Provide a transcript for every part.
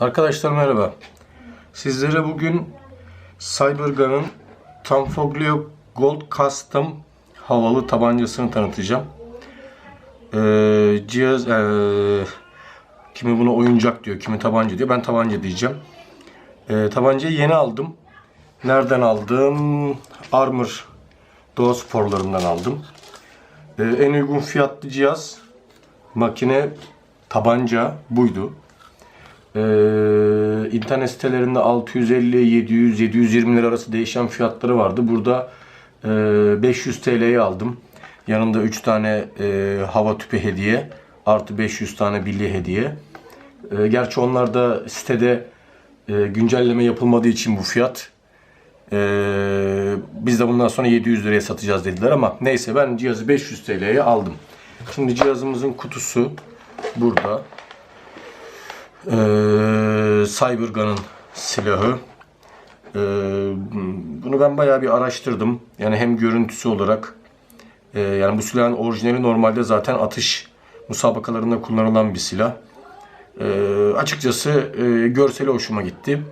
Arkadaşlar merhaba. Sizlere bugün Cybergun'ın Tanfoglio Gold Custom havalı tabancasını tanıtacağım. Ee, cihaz ee, kimi buna oyuncak diyor, kimi tabanca diyor. Ben tabanca diyeceğim. Ee, tabancayı yeni aldım. Nereden aldım? Armor Doğa sporlarından aldım. Ee, en uygun fiyatlı cihaz makine tabanca buydu. Ee, internet sitelerinde 650, 700, 720 lira arası değişen fiyatları vardı. Burada e, 500 TL'ye aldım. Yanında 3 tane e, hava tüpü hediye. Artı 500 tane bilye hediye. E, gerçi onlar da sitede e, güncelleme yapılmadığı için bu fiyat. E, biz de bundan sonra 700 liraya satacağız dediler ama neyse ben cihazı 500 TL'ye aldım. Şimdi cihazımızın kutusu burada. Ee, Cybergun'ın silahı. Ee, bunu ben bayağı bir araştırdım. Yani hem görüntüsü olarak e, yani bu silahın orijinali normalde zaten atış musabakalarında kullanılan bir silah. Ee, açıkçası e, görseli hoşuma gitti.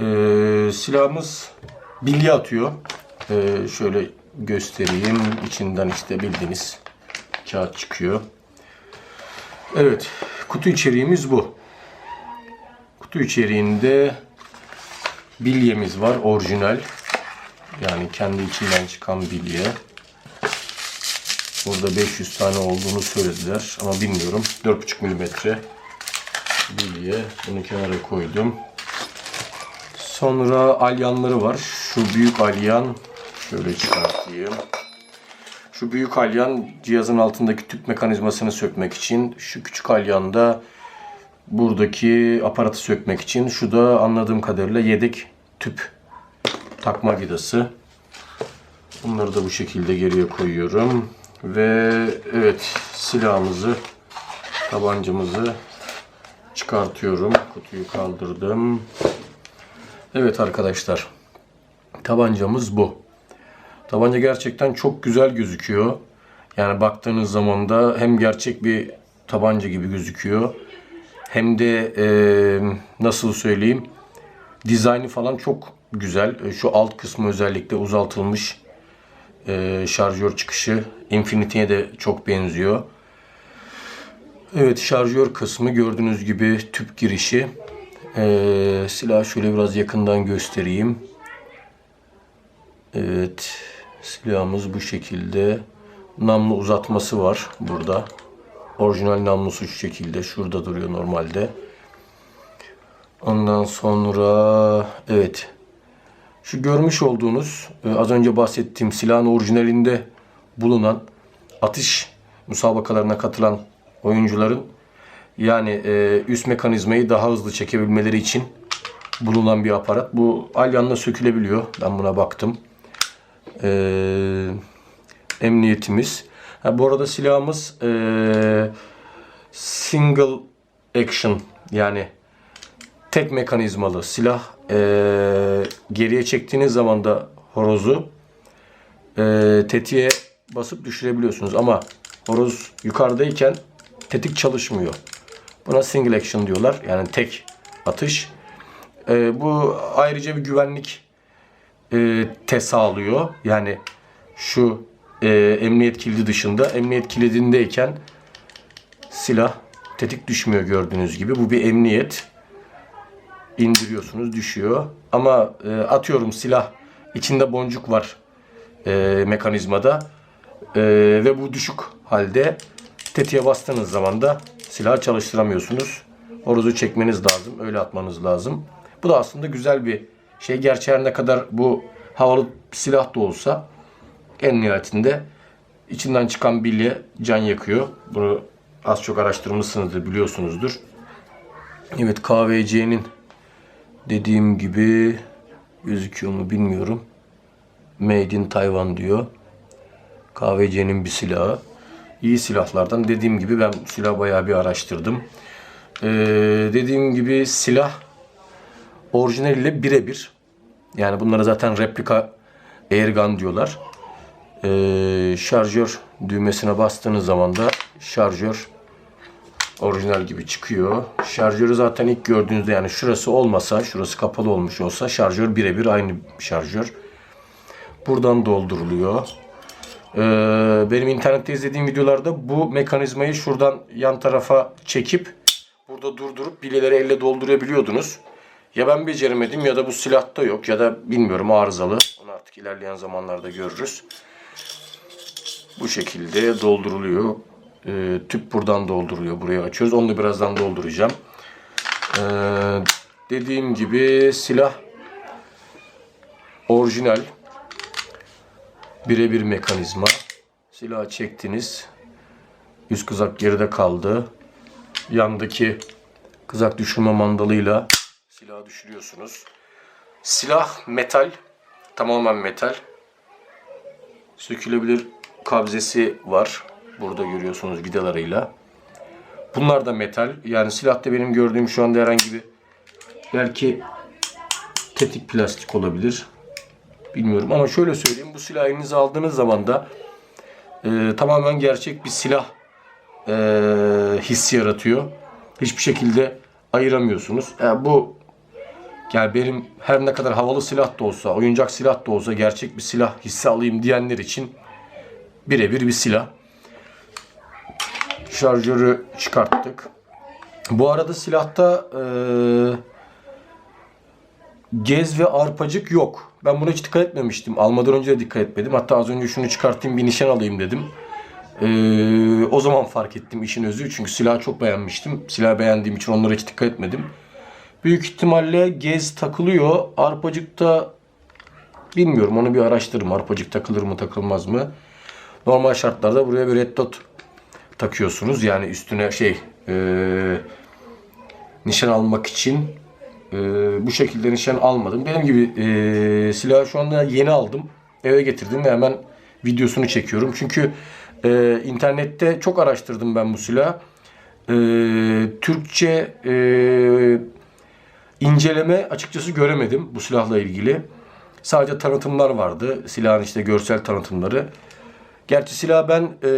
Ee, silahımız bilye atıyor. Ee, şöyle göstereyim. İçinden işte bildiğiniz kağıt çıkıyor. Evet, kutu içeriğimiz bu. Kutu içeriğinde bilyemiz var, orijinal. Yani kendi içinden çıkan bilye. Burada 500 tane olduğunu söylediler ama bilmiyorum. 4,5 milimetre bilye. Bunu kenara koydum. Sonra alyanları var. Şu büyük alyan şöyle çıkartayım. Şu büyük alyan cihazın altındaki tüp mekanizmasını sökmek için. Şu küçük alyan da buradaki aparatı sökmek için. Şu da anladığım kadarıyla yedek tüp takma vidası. Bunları da bu şekilde geriye koyuyorum. Ve evet silahımızı, tabancamızı çıkartıyorum. Kutuyu kaldırdım. Evet arkadaşlar. Tabancamız bu. Tabanca gerçekten çok güzel gözüküyor. Yani baktığınız zaman da hem gerçek bir tabanca gibi gözüküyor. Hem de e, nasıl söyleyeyim dizaynı falan çok güzel. E, Şu alt kısmı özellikle uzatılmış e, şarjör çıkışı Infinity'ye de çok benziyor. Evet şarjör kısmı gördüğünüz gibi tüp girişi. E, silahı şöyle biraz yakından göstereyim. Evet. Silahımız bu şekilde. Namlu uzatması var burada. Orijinal namlusu şu şekilde. Şurada duruyor normalde. Ondan sonra evet. Şu görmüş olduğunuz e, az önce bahsettiğim silahın orijinalinde bulunan atış müsabakalarına katılan oyuncuların yani e, üst mekanizmayı daha hızlı çekebilmeleri için bulunan bir aparat. Bu alyanla sökülebiliyor. Ben buna baktım. Ee, emniyetimiz. Ha, bu arada silahımız ee, single action yani tek mekanizmalı silah. Ee, geriye çektiğiniz zaman da horozu ee, tetiğe basıp düşürebiliyorsunuz ama horoz yukarıdayken tetik çalışmıyor. Buna single action diyorlar. Yani tek atış. Ee, bu ayrıca bir güvenlik e, te sağlıyor. Yani şu e, emniyet kilidi dışında emniyet kilidindeyken silah tetik düşmüyor gördüğünüz gibi. Bu bir emniyet. indiriyorsunuz düşüyor. Ama e, atıyorum silah içinde boncuk var e, mekanizmada E, ve bu düşük halde tetiğe bastığınız zaman da silahı çalıştıramıyorsunuz. Horozu çekmeniz lazım. Öyle atmanız lazım. Bu da aslında güzel bir şey. Gerçi her ne kadar bu havalı silah da olsa en nihayetinde içinden çıkan bilye can yakıyor. Bunu az çok araştırmışsınızdır, biliyorsunuzdur. Evet KVC'nin dediğim gibi gözüküyor mu bilmiyorum. Made in Taiwan diyor. KVC'nin bir silahı. İyi silahlardan. Dediğim gibi ben silah bayağı bir araştırdım. Ee, dediğim gibi silah orijinaliyle birebir. Yani bunlara zaten replika airgun diyorlar. Ee, şarjör düğmesine bastığınız zaman da şarjör Orijinal gibi çıkıyor. Şarjörü zaten ilk gördüğünüzde yani şurası olmasa, şurası kapalı olmuş olsa şarjör birebir aynı şarjör. Buradan dolduruluyor. Ee, benim internette izlediğim videolarda bu mekanizmayı şuradan yan tarafa çekip burada durdurup bilyeleri elle doldurabiliyordunuz. Ya ben beceremedim ya da bu silahta yok ya da bilmiyorum arızalı. Onu artık ilerleyen zamanlarda görürüz. Bu şekilde dolduruluyor. Ee, tüp buradan dolduruluyor. Buraya açıyoruz. Onu da birazdan dolduracağım. Ee, dediğim gibi silah orijinal. Birebir mekanizma. Silahı çektiniz. Üst kızak geride kaldı. Yandaki kızak düşürme mandalıyla silahı düşürüyorsunuz. Silah metal. Tamamen metal. Sökülebilir kabzesi var. Burada görüyorsunuz vidalarıyla. Bunlar da metal. Yani silahta benim gördüğüm şu anda herhangi bir belki tetik plastik olabilir. Bilmiyorum ama şöyle söyleyeyim. Bu silahı elinize aldığınız zaman da e, tamamen gerçek bir silah e, hissi yaratıyor. Hiçbir şekilde ayıramıyorsunuz. Yani bu yani benim her ne kadar havalı silah da olsa, oyuncak silah da olsa gerçek bir silah hissi alayım diyenler için birebir bir silah. Şarjörü çıkarttık. Bu arada silahta e, gez ve arpacık yok. Ben buna hiç dikkat etmemiştim. Almadan önce de dikkat etmedim. Hatta az önce şunu çıkartayım bir nişan alayım dedim. E, o zaman fark ettim işin özü. Çünkü silahı çok beğenmiştim. Silahı beğendiğim için onlara hiç dikkat etmedim. Büyük ihtimalle gez takılıyor. Arpacıkta bilmiyorum onu bir araştırırım. Arpacık takılır mı takılmaz mı? Normal şartlarda buraya bir red dot takıyorsunuz. Yani üstüne şey e, nişan almak için e, bu şekilde nişan almadım. Benim gibi e, silahı şu anda yeni aldım. Eve getirdim ve hemen videosunu çekiyorum. Çünkü e, internette çok araştırdım ben bu silahı. E, Türkçe e, inceleme açıkçası göremedim bu silahla ilgili. Sadece tanıtımlar vardı. Silahın işte görsel tanıtımları. Gerçi silahı ben e,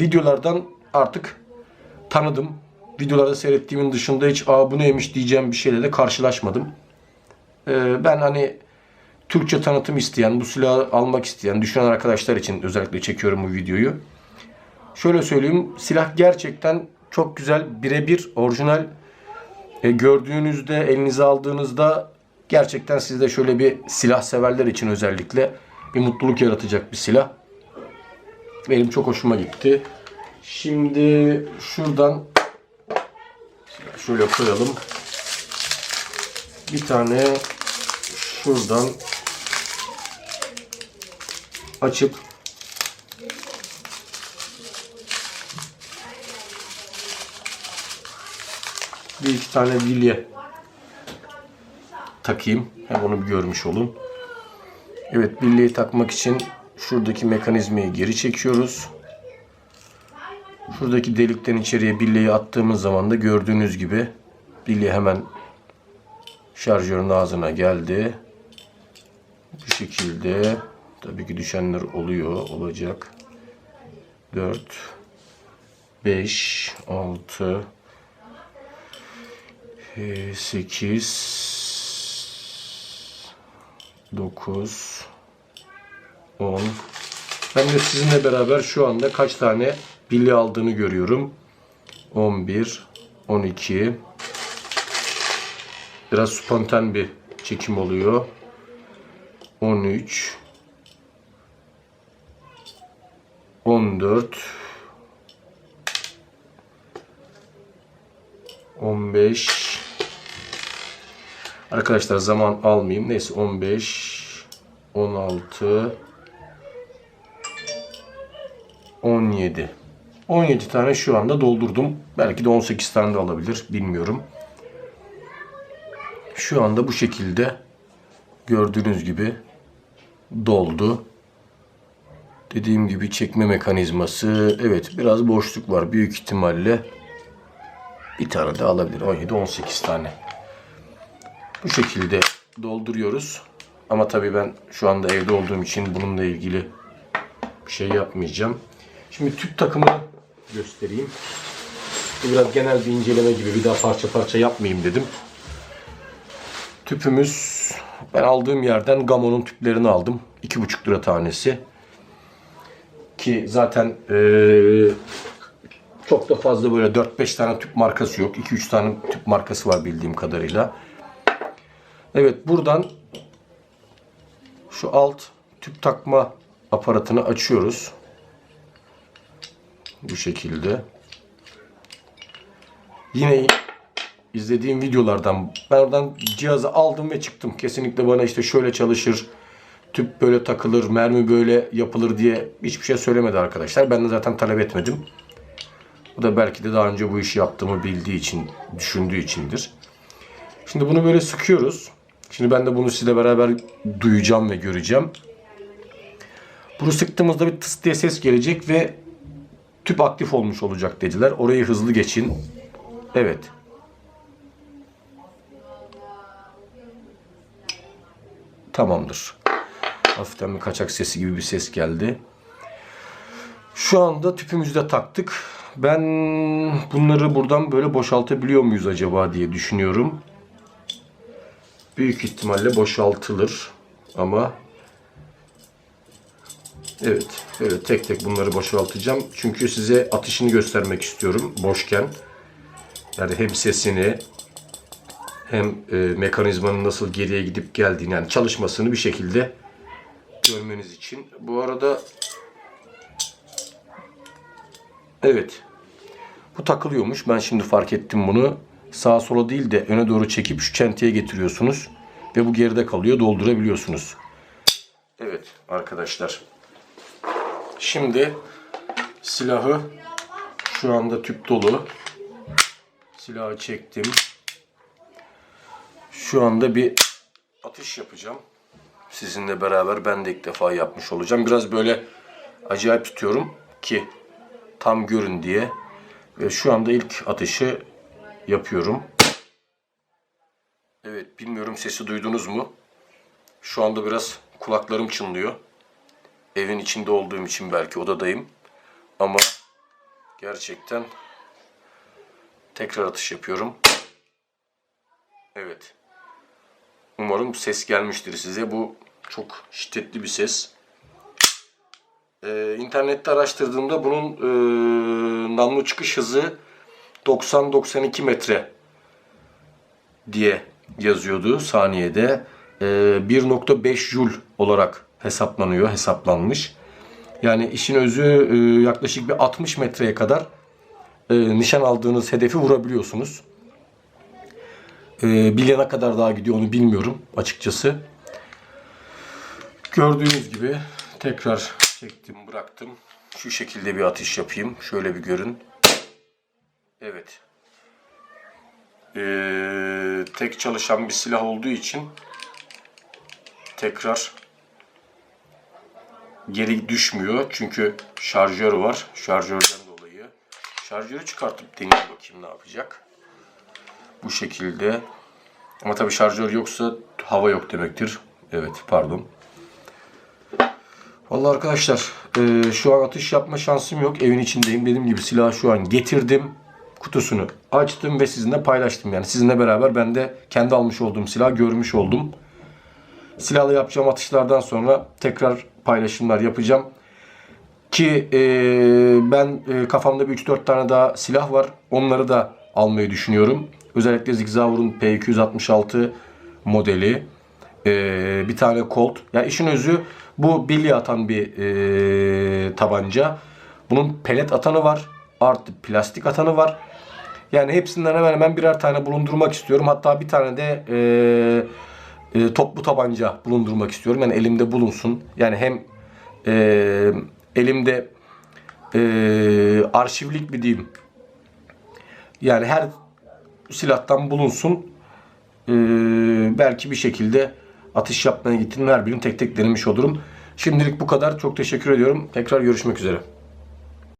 videolardan artık tanıdım. Videolarda seyrettiğimin dışında hiç Aa, bu neymiş diyeceğim bir şeyle de karşılaşmadım. E, ben hani Türkçe tanıtım isteyen, bu silahı almak isteyen, düşünen arkadaşlar için özellikle çekiyorum bu videoyu. Şöyle söyleyeyim, silah gerçekten çok güzel, birebir, orijinal. E, gördüğünüzde, elinize aldığınızda gerçekten sizde şöyle bir silah severler için özellikle bir mutluluk yaratacak bir silah. Benim çok hoşuma gitti. Şimdi şuradan şöyle koyalım. Bir tane şuradan açıp bir iki tane bilye takayım. Hem onu bir görmüş olun. Evet bilyeyi takmak için şuradaki mekanizmayı geri çekiyoruz. Şuradaki delikten içeriye bilyeyi attığımız zaman da gördüğünüz gibi bilye hemen şarjörün ağzına geldi. Bu şekilde tabii ki düşenler oluyor, olacak. 4 5 6 8 9 10 Ben de sizinle beraber şu anda kaç tane bilye aldığını görüyorum. 11 12 Biraz spontan bir çekim oluyor. 13 14 15 Arkadaşlar zaman almayayım. Neyse 15 16 17 17 tane şu anda doldurdum. Belki de 18 tane de alabilir. Bilmiyorum. Şu anda bu şekilde gördüğünüz gibi doldu. Dediğim gibi çekme mekanizması. Evet biraz boşluk var. Büyük ihtimalle bir tane de alabilir. 17-18 tane. Bu şekilde dolduruyoruz. Ama tabii ben şu anda evde olduğum için bununla ilgili bir şey yapmayacağım. Şimdi tüp takımını göstereyim. Biraz genel bir inceleme gibi. Bir daha parça parça yapmayayım dedim. Tüpümüz ben aldığım yerden Gamo'nun tüplerini aldım. 2,5 lira tanesi. Ki zaten eee, çok da fazla böyle 4-5 tane tüp markası yok. 2-3 tane tüp markası var bildiğim kadarıyla. Evet buradan şu alt tüp takma aparatını açıyoruz. Bu şekilde. Yine izlediğim videolardan ben oradan cihazı aldım ve çıktım. Kesinlikle bana işte şöyle çalışır, tüp böyle takılır, mermi böyle yapılır diye hiçbir şey söylemedi arkadaşlar. Ben de zaten talep etmedim. Bu da belki de daha önce bu işi yaptığımı bildiği için, düşündüğü içindir. Şimdi bunu böyle sıkıyoruz. Şimdi ben de bunu sizle beraber duyacağım ve göreceğim. Bunu sıktığımızda bir tıs diye ses gelecek ve tüp aktif olmuş olacak dediler. Orayı hızlı geçin. Evet. Tamamdır. Hafiften bir kaçak sesi gibi bir ses geldi. Şu anda tüpümüzü de taktık. Ben bunları buradan böyle boşaltabiliyor muyuz acaba diye düşünüyorum. Büyük ihtimalle boşaltılır ama evet böyle tek tek bunları boşaltacağım. Çünkü size atışını göstermek istiyorum boşken. Yani hem sesini hem e, mekanizmanın nasıl geriye gidip geldiğini yani çalışmasını bir şekilde görmeniz için. Bu arada evet bu takılıyormuş. Ben şimdi fark ettim bunu. Sağa sola değil de öne doğru çekip şu çentiye getiriyorsunuz. Ve bu geride kalıyor. Doldurabiliyorsunuz. Evet arkadaşlar. Şimdi silahı şu anda tüp dolu. Silahı çektim. Şu anda bir atış yapacağım. Sizinle beraber ben de ilk defa yapmış olacağım. Biraz böyle acayip tutuyorum ki tam görün diye. Ve şu anda ilk atışı yapıyorum. Evet bilmiyorum sesi duydunuz mu? Şu anda biraz kulaklarım çınlıyor. Evin içinde olduğum için belki odadayım. Ama gerçekten tekrar atış yapıyorum. Evet. Umarım ses gelmiştir size. Bu çok şiddetli bir ses. Ee, internette araştırdığımda bunun e, namlu çıkış hızı 90-92 metre diye yazıyordu saniyede. Ee, 1.5 joule olarak hesaplanıyor, hesaplanmış. Yani işin özü e, yaklaşık bir 60 metreye kadar e, nişan aldığınız hedefi vurabiliyorsunuz. E, bir yana kadar daha gidiyor onu bilmiyorum açıkçası. Gördüğünüz gibi tekrar çektim bıraktım. Şu şekilde bir atış yapayım. Şöyle bir görün. Evet. Ee, tek çalışan bir silah olduğu için tekrar geri düşmüyor. Çünkü şarjör var. Şarjörden dolayı. Şarjörü çıkartıp deneyeyim bakayım ne yapacak. Bu şekilde. Ama tabii şarjör yoksa hava yok demektir. Evet pardon. Vallahi arkadaşlar e, şu an atış yapma şansım yok. Evin içindeyim. Dediğim gibi silahı şu an getirdim. Kutusunu açtım ve sizinle paylaştım. Yani sizinle beraber ben de kendi almış olduğum silahı görmüş oldum. Silahla yapacağım atışlardan sonra tekrar paylaşımlar yapacağım. Ki e, ben e, kafamda bir 3-4 tane daha silah var. Onları da almayı düşünüyorum. Özellikle Zigzaur'un P266 modeli. E, bir tane Colt. Ya yani işin özü bu bilye atan bir e, tabanca. Bunun pelet atanı var. Artı plastik atanı var. Yani hepsinden hemen hemen birer tane bulundurmak istiyorum. Hatta bir tane de e, e, toplu tabanca bulundurmak istiyorum. Yani elimde bulunsun. Yani hem e, elimde e, arşivlik bir diyeyim. Yani her silahtan bulunsun. E, belki bir şekilde atış yapmaya gittiğim her birini tek tek denemiş olurum. Şimdilik bu kadar. Çok teşekkür ediyorum. Tekrar görüşmek üzere.